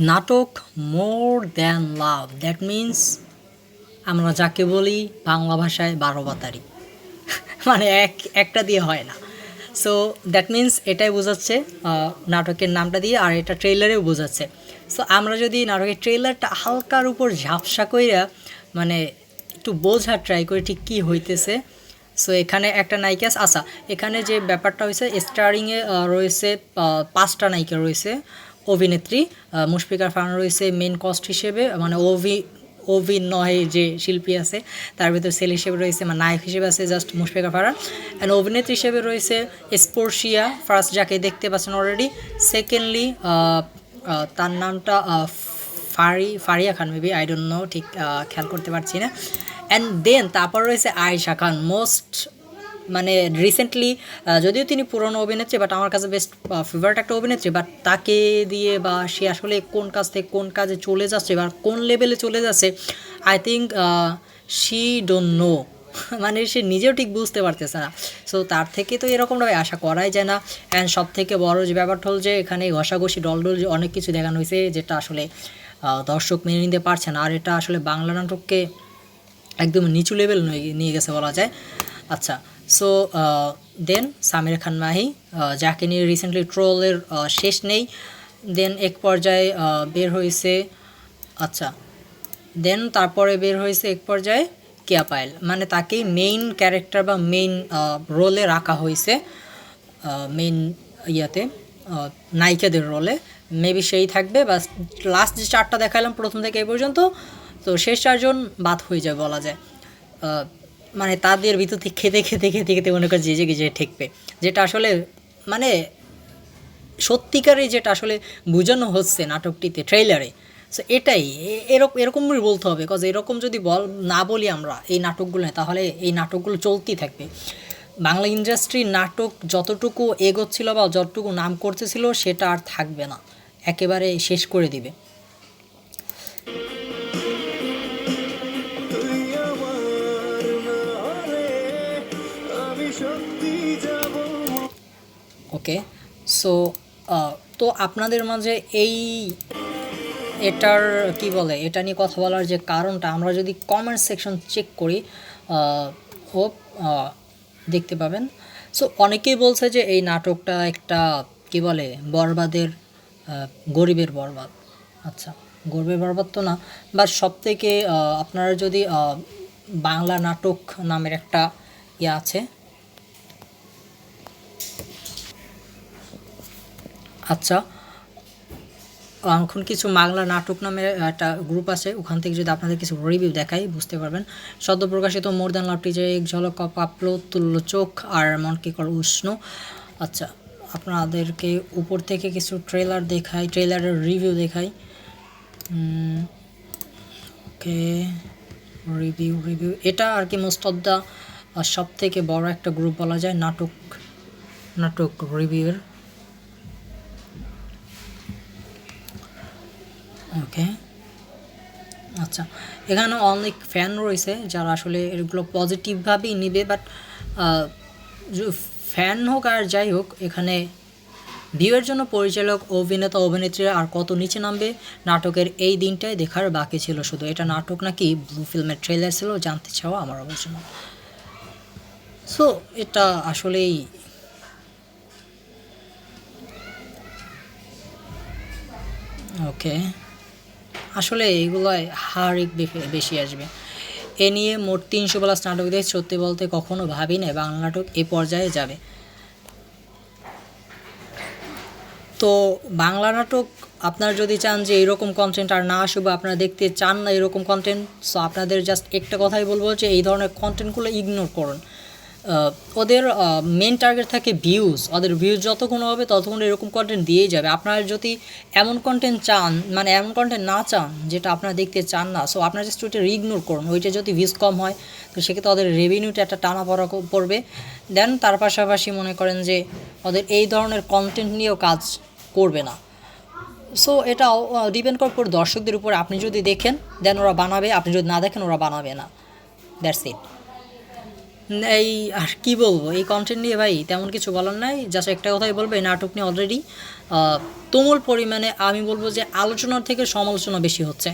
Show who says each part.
Speaker 1: নাটক more than love. That means আমরা যাকে বলি বাংলা ভাষায় বারো বাতারি। মানে এক, একটা দিয়ে হয় না। সো দ্যাট মিন্স এটাই বোঝাচ্ছে নাটকের নামটা দিয়ে আর এটা ট্রেলারেও বোঝাচ্ছে। সো আমরা যদি নাটকের ট্রেলারটা হালকার উপর ঝাপসা কইরা মানে একটু বোঝার ট্রাই করি ঠিক কী হইতেছে সো এখানে একটা নায়িকা আছে- আচ্ছা এখানে যে ব্যাপারটা হয়েছে স্টারিংয়ে রয়েছে পাঁচটা নায়িকা রয়েছে। অভিনেত্রী আহ, মুশফিকা ফারহান রয়েছে মেন কস্ট হিসেবে মানে অভি অভিনয় যে শিল্পী আছে তার ভিতর সেল হিসেবে রয়েছে মানে নায়ক হিসেবে আছে জাস্ট মুশফিকা ফারান অ্যান্ড অভিনেত্রী হিসেবে রয়েছে স্পোর্শিয়া ফার্স্ট যাকে দেখতে পাচ্ছেন অলরেডি সেকেন্ডলি তার নামটা Fari, Faria Khan maybe I don't know ঠিক খেয়াল করতে পারছি না। অ্যান্ড দেন তারপর রয়েছে আয়েশা খান মোস্ট মানে রিসেন্টলি যদিও তিনি পুরনো অভিনেত্রী বাট আমার কাছে বেস্ট ফেভারিট একটা অভিনেত্রী বাট তাকে দিয়ে বা সে আসলে কোন কাজ থেকে কোন কাজে চলে যাচ্ছে বা কোন লেভেলে চলে যাচ্ছে I think she don't know মানে সে নিজেও ঠিক বুঝতে পারতেছে না। সো তার থেকে তো এরকমভাবে আশা করাই যায় না। অ্যান্ড সব থেকে বড় যে ব্যাপারটা হল যে, এখানে ঘষাঘষি, ডলডল অনেক কিছু দেখানো হয়েছে, যেটা আসলে দর্শক মেনে নিতে পারছে না। আর এটা আসলে বাংলা নাটককে একদম নিচু লেভেল নিয়ে গেছে বলা যায়। আচ্ছা সো দেন সামির খান মাহি যাকে নিয়ে রিসেন্টলি ট্রোলের শেষ নেই। দেন এক পর্যায়ে বের হয়েছে আচ্ছা দেন তারপরে বের হয়েছে এক পর্যায়ে কেয়া পায়েল। মানে তাকেই মেইন ক্যারেক্টার বা মেইন রোলে রাখা হয়েছে মেইন ইয়াতে নায়িকাদের রোলে মেবি সেই থাকবে বা লাস্ট যে চারটা দেখালাম প্রথম থেকে এই পর্যন্ত, তো শেষ চারজন বাদ হয়ে যাবে বলা যায়। মানে তাদের ভিতর থেকে খেতে খেতে খেতে খেতে মনে করে যে যে যে ঠেকবে। যেটা আসলে মানে সত্যিকারে যেটা আসলে বোঝানো হচ্ছে নাটকটিতে ট্রেইলারে সো এটাই এরকম এরকমই বলতে হবে কজ এরকম যদি বল, না বলি আমরা এই নাটকগুলো, তাহলে এই নাটকগুলো চলতেই থাকবে। বাংলা ইন্ডাস্ট্রি নাটক যতটুকু এগোচ্ছিল বা যতটুকু নাম করতেছিল সেটা আর থাকবে না। একেবারে শেষ করে দিবে। ওকে সো তো আপনাদের মাঝে এই এটার কি বলে এটা নিয়ে কথা বলার যে কারণটা আমরা যদি কমেন্ট সেকশন চেক করি হোপ দেখতে পাবেন। সো অনেকেই বলছে যে এই নাটকটা একটা, কি বলে, বরবাদের গরিবের বরবাদ। আচ্ছা গরিবের বরবাদ তো না বাট সব থেকে আপনারা যদি বাংলা নাটক নামের একটা ইয়ে আছে। আচ্ছা এখন কিছু বাংলা নাটক নামে একটা গ্রুপ আছে, ওখান থেকে যদি আপনাদের কিছু রিভিউ দেখাই, বুঝতে পারবেন। সদ্য প্রকাশিত মোর দ্যান লাভ টিজার এক ঝলক পাপলো তুল্য চোখ আর মন কি কর উষ্ণ। আচ্ছা আপনাদেরকে উপর থেকে কিছু ট্রেলার দেখাই ট্রেলারের রিভিউ দেখাই। ওকে রিভিউ রিভিউ এটা আর কি মোস্ট অফ দ্য সব থেকে বড় একটা গ্রুপ বলা যায়, নাটক নাটক রিভিউয়ের ওকে। আচ্ছা এখানে অনেক ফ্যান রয়েছে যারা আসলে এগুলো পজিটিভভাবেই নিবে বাট ফ্যান হোক আর যাই হোক, এখানে ভিউয়ের জন্য পরিচালক, অভিনেতা, অভিনেত্রীরা আর কত নিচে নামবে, নাটকের এই দিনটাই দেখার বাকি ছিল শুধু। এটা নাটক নাকি ব্লু ফিল্মের ট্রেলার ছিল, জানতে চাওয়া আমার অবশ্য। সো এটা আসলেই ওকে আসলে এগুলোয় হারিক বেশি আসবে। এ নিয়ে মোট তিনশো প্লাস নাটক দিয়ে সত্যি বলতে কখনো ভাবি না বাংলা নাটক এ পর্যায়ে যাবে। তো বাংলা নাটক আপনারা যদি চান যে এরকম কন্টেন্ট আর না আসুক বা আপনারা দেখতে চান না এরকম কন্টেন্ট সো আপনাদের জাস্ট একটা কথাই বলব যে এই ধরনের কন্টেন্টগুলো ইগনোর করুন। ওদের মেন টার্গেট থাকে ভিউজ ওদের ভিউজ যতক্ষণ হবে ততক্ষণ এরকম কন্টেন্ট দিয়েই যাবে। আপনারা যদি এমন কন্টেন্ট চান মানে এমন কন্টেন্ট না চান, যেটা আপনারা দেখতে চান না সো আপনারা জাস্ট ওইটা ইগনোর করুন। ওইটা যদি ভিউজ কম হয়, তো সেক্ষেত্রে ওদের রেভিনিউটা একটা টানা পড়া পড়বে। দেন তার পাশাপাশি মনে করেন যে, ওদের এই ধরনের কন্টেন্ট নিয়েও কাজ করবে না। সো এটা ডিপেন্ড করে পুরো দর্শকদের উপর। আপনি যদি দেখেন দেন ওরা বানাবে। আপনি যদি না দেখেন, ওরা বানাবে না। দ্যাটস ইট এই, আর কি বলব, এই কন্টেন্ট নিয়ে ভাই তেমন কিছু বলার নাই। জাস্ট একটা কথাই বলব, এই নাটক নিয়ে অলরেডি তুমুল পরিমাণে আমি বলব যে আলোচনার থেকে সমালোচনা বেশি হচ্ছে।